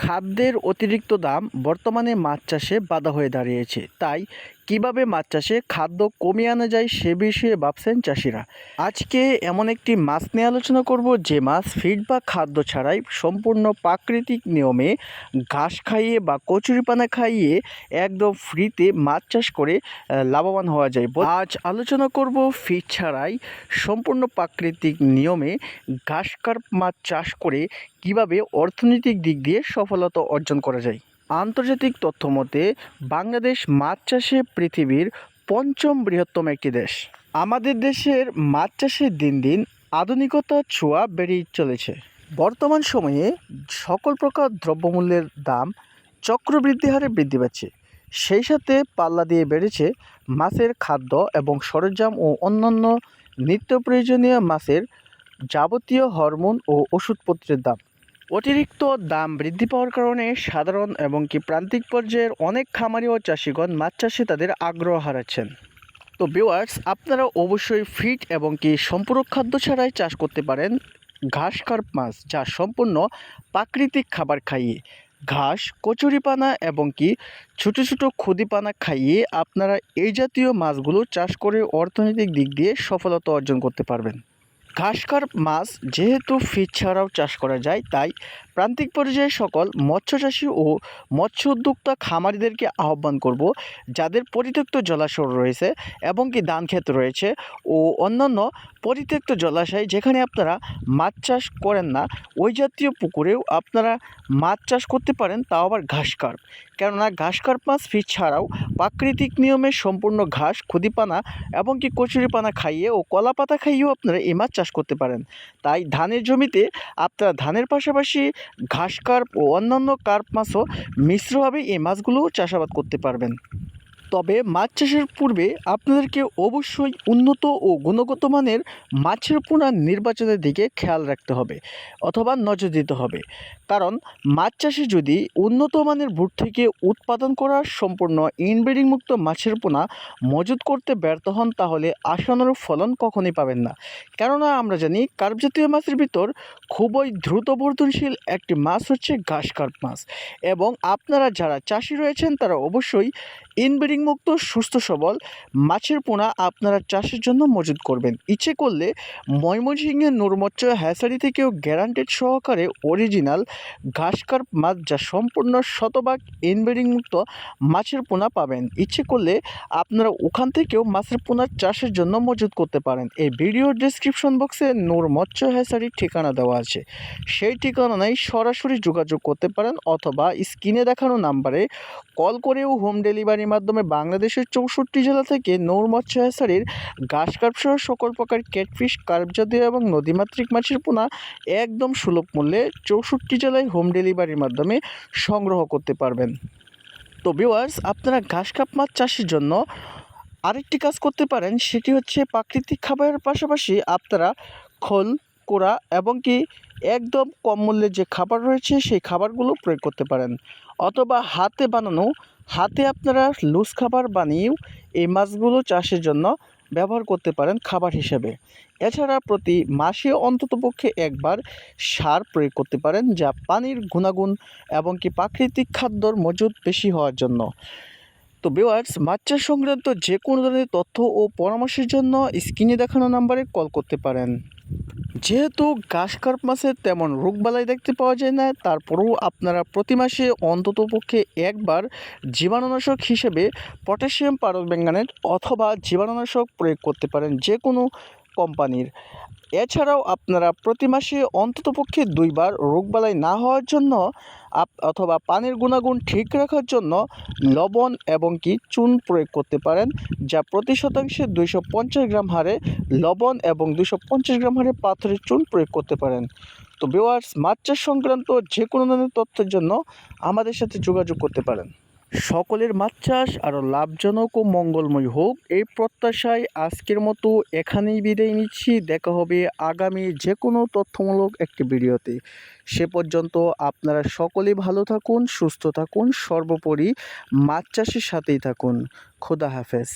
খাদ্যের অতিরিক্ত দাম বর্তমানে মাছ চাষে বাধা হয়ে দাঁড়িয়েছে। তাই কীভাবে মাছ চাষে খাদ্য কমিয়ে আনা যায় সে বিষয়ে ভাবছেন চাষিরা। আজকে এমন একটি মাছ নিয়ে আলোচনা করব যে মাছ ফিড বা খাদ্য ছাড়াই সম্পূর্ণ প্রাকৃতিক নিয়মে ঘাস খাইয়ে বা কচুরিপানা খাইয়ে একদম ফ্রিতে মাছ চাষ করে লাভবান হওয়া যায়। আজ আলোচনা করব ফিড ছাড়াই সম্পূর্ণ প্রাকৃতিক নিয়মে ঘাস কার্প মাছ চাষ করে কীভাবে অর্থনৈতিক দিক দিয়ে সফলতা অর্জন করা যায়। আন্তর্জাতিক তথ্য মতে, বাংলাদেশ মাছ চাষে পৃথিবীর পঞ্চম বৃহত্তম একটি দেশ। আমাদের দেশের মাছ চাষে দিন দিন আধুনিকতার ছোঁয়া বেড়েই চলেছে। বর্তমান সময়ে সকল প্রকার দ্রব্যমূল্যের দাম চক্রবৃদ্ধি হারে বৃদ্ধি পাচ্ছে। সেই সাথে পাল্লা দিয়ে বেড়েছে মাছের খাদ্য এবং সরঞ্জাম ও অন্যান্য নিত্য প্রয়োজনীয় মাছের যাবতীয় হরমোন ও ওষুধপত্রের দাম। অতিরিক্ত দাম বৃদ্ধি পাওয়ার কারণে সাধারণ এবং কি প্রান্তিক পর্যায়ের অনেক খামারি ও চাষিগণ মাছ চাষে তাদের আগ্রহ হারাচ্ছেন। তো ভিউয়ার্স আপনারা অবশ্যই ফিট এবং কি সম্পূরক খাদ্য ছাড়াই চাষ করতে পারেন। ঘাস কার্প মাছ, যা সম্পূর্ণ প্রাকৃতিক খাবার খাইয়ে, ঘাস কচুরিপানা এবং কি ছোটো ছোটো ক্ষুদিপানা খাইয়ে আপনারা এই জাতীয় মাছগুলো চাষ করে অর্থনৈতিক দিক দিয়ে সফলতা অর্জন করতে পারবেন। ঘাসকার্প মাছ যেহেতু ফিট ছাড়াও চাষ করা যায়, তাই প্রান্তিক পর্যায়ে সকল মৎস্য চাষী ও মৎস্য উদ্যোক্তা খামারিদেরকে আহ্বান করব, যাদের পরিত্যক্ত জলাশয় রয়েছে এবং কি ধান ক্ষেত রয়েছে ও অন্যান্য পরিত্যক্ত জলাশয় যেখানে আপনারা মাছ চাষ করেন না, ওই জাতীয় পুকুরেও আপনারা মাছ চাষ করতে পারেন, তাও আবার ঘাসকার্প কেননা ঘাসকার্প মাছ ফিস ছাড়াও প্রাকৃতিক নিয়মে সম্পূর্ণ ঘাস খুদিপানা এবং কি কচুরিপানা খাইয়ে ও কলা পাতা খাইয়েও আপনারা এই মাছ চাষ করতে পারেন। তাই ধানের জমিতে আপনারা ধানের পাশাপাশি ঘাস কার্প ও অন্যান্য কার্প মাছও মিশ্রভাবে এই মাছগুলোও চাষাবাদ করতে পারবেন। তবে মাছ চাষের পূর্বে আপনাদেরকে অবশ্যই উন্নত ও গুণগত মানের মাছের পোনা নির্বাচনের দিকে খেয়াল রাখতে হবে অথবা নজর দিতে হবে। কারণ মাছ চাষে যদি উন্নত মানের বুট থেকে উৎপাদন করা সম্পূর্ণ ইনব্রিডিং মুক্ত মাছের পোনা মজুত করতে ব্যর্থ হন, তাহলে আশানুরূপ ফলন কখনোই পাবেন না। কেননা আমরা জানি কার্প জাতীয় মাছের ভিতর খুবই দ্রুত বর্ধনশীল একটি মাছ হচ্ছে ঘাস কার্প মাছ এবং আপনারা যারা চাষি রয়েছেন, তারা অবশ্যই ইনব্রিডিং মুক্ত, সুস্থ, সবল মাছের পোনা আপনারা চাষের জন্য মজুত করবেন। ইচ্ছে করলে ময়মনসিংহের নুরমচ্চ হ্যাসারি থেকেও গ্যারান্টেড সহকারে অরিজিনাল ঘাসকার্প মাছ যা সম্পূর্ণ শতভাগ ইনব্রিডিং মুক্ত মাছের পোনা পাবেন। ইচ্ছে করলে আপনারা ওখান থেকেও মাছের পোনা চাষের জন্য মজুত করতে পারেন। এই ভিডিওর ডিসক্রিপশন বক্সে নূর মৎস্য হ্যাসারির ঠিকানা দেওয়া আছে। সেই ঠিকানায় সরাসরি যোগাযোগ করতে পারেন অথবা স্ক্রিনে দেখানো নাম্বারে কল করেও হোম ডেলিভারির মাধ্যমে বাংলাদেশের চৌষট্টি জেলা থেকে নৌর মৎস্য হ্যাসারির ঘাস কার্প সহ সকল প্রকার ক্যাটফিশ, কার্প জাতীয় এবং নদীমাতৃক মাছের পোনা একদম সুলভ মূল্যে চৌষট্টি জেলায় হোম ডেলিভারির মাধ্যমে সংগ্রহ করতে পারবেন। তো ভিউয়ার্স, আপনারা ঘাস কাপ মাছ চাষের জন্য আরেকটি কাজ করতে পারেন, সেটি হচ্ছে প্রাকৃতিক খাবারের পাশাপাশি আপনারা খোল, কোড়া এবং কি একদম কম মূল্যের যে খাবার রয়েছে, সেই খাবারগুলো প্রয়োগ করতে পারেন। অথবা হাতে বানানো হাতে আপনারা লুজ খাবার বানিয়েও এই মাছগুলো চাষের জন্য ব্যবহার করতে পারেন খাবার হিসেবে। এছাড়া প্রতি মাসে অন্ততপক্ষে একবার সার প্রয়োগ করতে পারেন, যা পানির গুণাগুণ এবং কি প্রাকৃতিক খাদ্যর মজুদ বেশি হওয়ার জন্য। তো ভিউয়ার্স মাছ চাষ সংক্রান্ত যে কোনো ধরনের তথ্য ও পরামর্শের জন্য স্ক্রিনে দেখানো নাম্বারে কল করতে পারেন। যেহেতু গাছ কার্প মাছের তেমন রোগ বালাই দেখতে পাওয়া যায় না, তারপরেও আপনারা প্রতি মাসে অন্তত পক্ষে একবার জীবাণুনাশক হিসেবে পটাশিয়াম পারোব্যাঙ্গানেট অথবা জীবাণুনাশক প্রয়োগ করতে পারেন। যে কোনো কোম্পানির। এছাড়াও আপনারা প্রতি মাসে অন্ততপক্ষে দুইবার রোগবালাই না হওয়ার জন্য আপ অথবা পানির গুণাগুণ ঠিক রাখার জন্য লবণ এবং কি চুন প্রয়োগ করতে পারেন, যা প্রতি শতাংশে দুইশো পঞ্চাশ গ্রাম হারে লবণ এবং দুশো গ্রাম হারে পাথরের চুন প্রয়োগ করতে পারেন। তো ভিউয়ার্স মাছ চাষ সংক্রান্ত যে কোনো ধরনের তথ্যের জন্য আমাদের সাথে যোগাযোগ করতে পারেন। সকলের মাছ চাষ আরও লাভজনক ও মঙ্গলময় হোক। এই প্রত্যাশায় আজকের মতো এখানেই বিদায় নিচ্ছি। দেখা হবে আগামী যে কোনো তথ্যমূলক একটি ভিডিওতে। সে পর্যন্ত আপনারা সকলে ভালো থাকুন, সুস্থ থাকুন, সর্বোপরি মাছ চাষের সাথেই থাকুন। খোদা হাফেজ।